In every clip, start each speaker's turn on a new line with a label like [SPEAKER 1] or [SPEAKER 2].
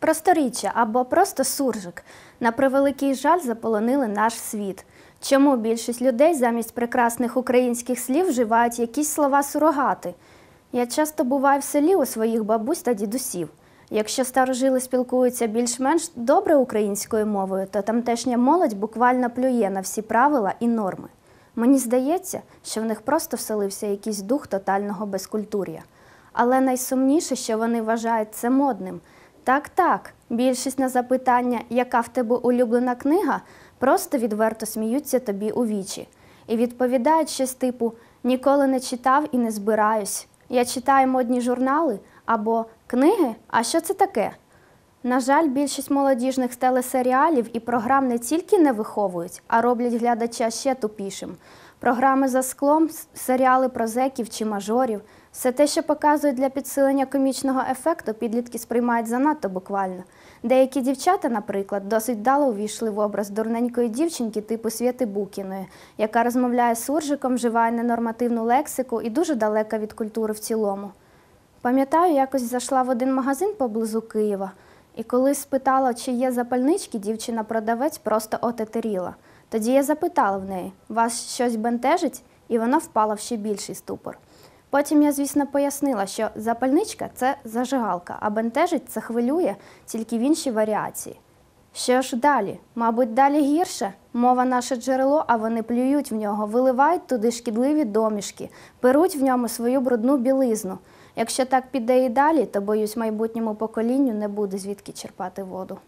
[SPEAKER 1] Просторіччя або просто суржик на превеликий жаль заполонили наш світ. Чому більшість людей замість прекрасних українських слів вживають якісь слова сурогати? Я часто буваю в селі у своїх бабусь та дідусів. Якщо старожили спілкуються більш-менш добре українською мовою, то тамтешня молодь буквально плює на всі правила і норми. Мені здається, що в них просто вселився якийсь дух тотального безкультур'я. Але найсумніше, що вони вважають це модним. Так, так, більшість на запитання, яка в тебе улюблена книга, просто відверто сміються тобі у вічі. І відповідають щось типу ніколи не читав і не збираюсь. Я читаю модні журнали або книги. А що це таке? На жаль, більшість молодіжних телесеріалів і програм не тільки не виховують, а роблять глядача ще тупішим. Програми за склом, серіали про зеків чи мажорів. Все те, що показують для підсилення комічного ефекту, підлітки сприймають занадто буквально. Деякі дівчата, наприклад, досить вдало увійшли в образ дурненької дівчинки типу Свєти Букіної, яка розмовляє суржиком, вживає ненормативну лексику і дуже далека від культури в цілому. Пам'ятаю, якось зайшла в один магазин поблизу Києва, і коли спитала, чи є запальнички, дівчина-продавець просто отетеріла. Тоді я запитала в неї, вас щось бентежить? І вона впала в ще більший ступор. Потім я, звісно, пояснила, що запальничка це зажигалка, а бентежить це хвилює тільки в іншій варіації. Що ж далі? Мабуть, далі гірше. Мова наше джерело, а вони плюють в нього, виливають туди шкідливі домішки, перуть в ньому свою брудну білизну. Якщо так піде і далі, то боюсь, майбутньому поколінню не буде звідки черпати воду.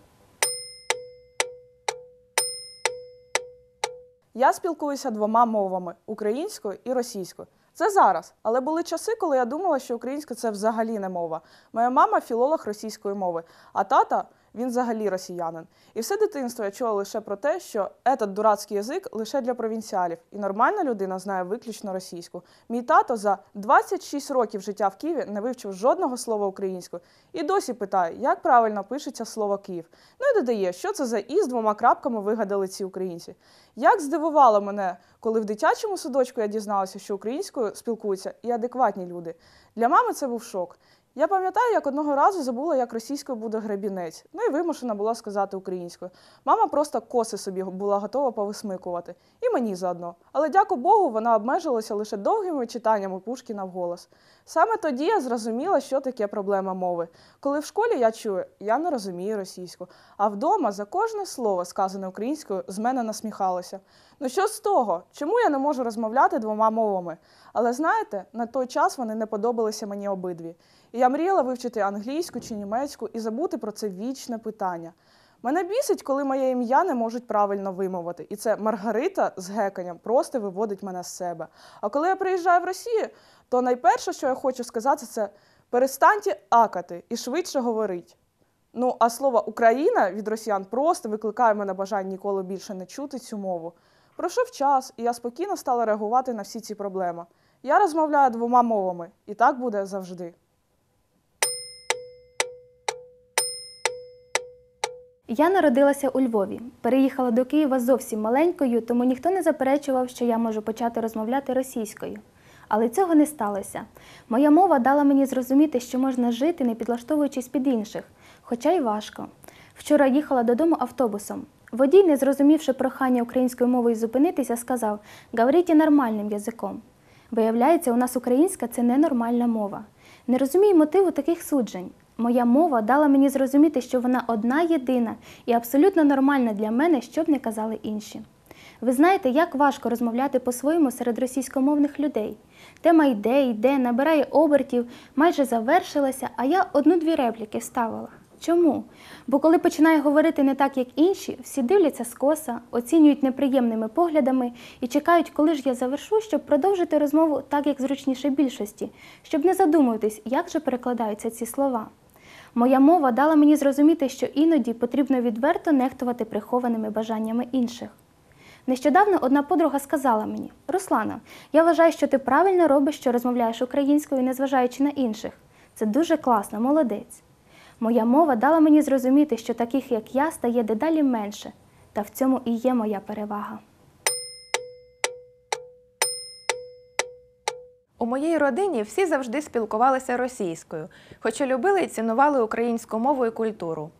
[SPEAKER 2] Я спілкуюся двома мовами українською і російською. Це зараз, але були часи, коли я думала, що українська це взагалі не мова. Моя мама філолог російської мови, а тата він взагалі росіянин. І все дитинство я чула лише про те, що этот дурацький язик лише для провінціалів, і нормальна людина знає виключно російську. Мій тато за 26 років життя в Києві не вивчив жодного слова українською і досі питає, як правильно пишеться слово Київ. Ну і додає, що це за і з двома крапками вигадали ці українці. Як здивувало мене, коли в дитячому садочку я дізналася, що українською спілкуються і адекватні люди. Для мами це був шок. Я пам'ятаю, як одного разу забула, як російською буде гребінець. Ну і вимушена була сказати українською. Мама просто коси собі була готова повисмикувати. І мені заодно. Але дяку Богу, вона обмежилася лише довгими читаннями Пушкіна вголос. Саме тоді я зрозуміла, що таке проблема мови. Коли в школі я чую, я не розумію російську, а вдома за кожне слово, сказане українською, з мене насміхалося. Ну що з того? Чому я не можу розмовляти двома мовами? Але знаєте, на той час вони не подобалися мені обидві. І я мріяла вивчити англійську чи німецьку і забути про це вічне питання. Мене бісить, коли моє ім'я не можуть правильно вимовити. І це Маргарита з геканням просто виводить мене з себе. А коли я приїжджаю в Росію, то найперше, що я хочу сказати, це перестаньте акати і швидше говорить. Ну, а слово Україна від росіян просто викликає мене бажання ніколи більше не чути цю мову. Пройшов час, і я спокійно стала реагувати на всі ці проблеми. Я розмовляю двома мовами, і так буде завжди.
[SPEAKER 3] Я народилася у Львові, переїхала до Києва зовсім маленькою, тому ніхто не заперечував, що я можу почати розмовляти російською. Але цього не сталося. Моя мова дала мені зрозуміти, що можна жити, не підлаштовуючись під інших, хоча й важко. Вчора їхала додому автобусом. Водій, не зрозумівши прохання українською мовою зупинитися, сказав: «Говоріть нормальним язиком. Виявляється, у нас українська це ненормальна мова. Не розумію мотиву таких суджень. Моя мова дала мені зрозуміти, що вона одна єдина і абсолютно нормальна для мене, що б не казали інші. Ви знаєте, як важко розмовляти по-своєму серед російськомовних людей. Тема йде, йде, набирає обертів, майже завершилася, а я одну-дві репліки вставила. Чому? Бо коли починаю говорити не так, як інші, всі дивляться скоса, оцінюють неприємними поглядами і чекають, коли ж я завершу, щоб продовжити розмову так, як зручніше більшості, щоб не задумуватись, як же перекладаються ці слова. Моя мова дала мені зрозуміти, що іноді потрібно відверто нехтувати прихованими бажаннями інших. Нещодавно одна подруга сказала мені: Руслана, я вважаю, що ти правильно робиш, що розмовляєш українською, незважаючи на інших. Це дуже класно, молодець. Моя мова дала мені зрозуміти, що таких, як я, стає дедалі менше, та в цьому і є моя перевага.
[SPEAKER 4] У моїй родині всі завжди спілкувалися російською, хоча любили і цінували українську мову і культуру.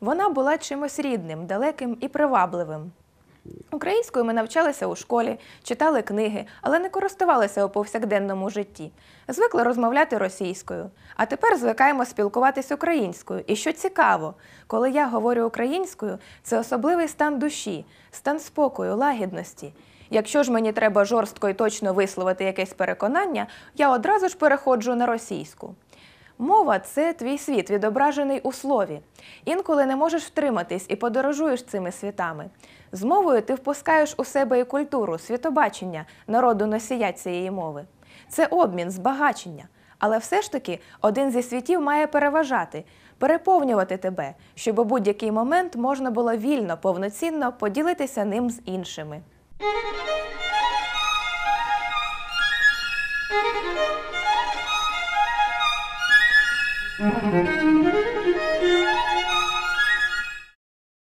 [SPEAKER 4] Вона була чимось рідним, далеким і привабливим. Українською ми навчалися у школі, читали книги, але не користувалися у повсякденному житті. Звикли розмовляти російською. А тепер звикаємо спілкуватись українською. І що цікаво, коли я говорю українською, це особливий стан душі, стан спокою, лагідності. Якщо ж мені треба жорстко і точно висловити якесь переконання, я одразу ж переходжу на російську. Мова це твій світ, відображений у слові. Інколи не можеш втриматись і подорожуєш цими світами. З мовою ти впускаєш у себе і культуру, світобачення народу носія цієї мови. Це обмін, збагачення. Але все ж таки один зі світів має переважати, переповнювати тебе, щоб у будь-який момент можна було вільно, повноцінно поділитися ним з іншими.
[SPEAKER 5] Música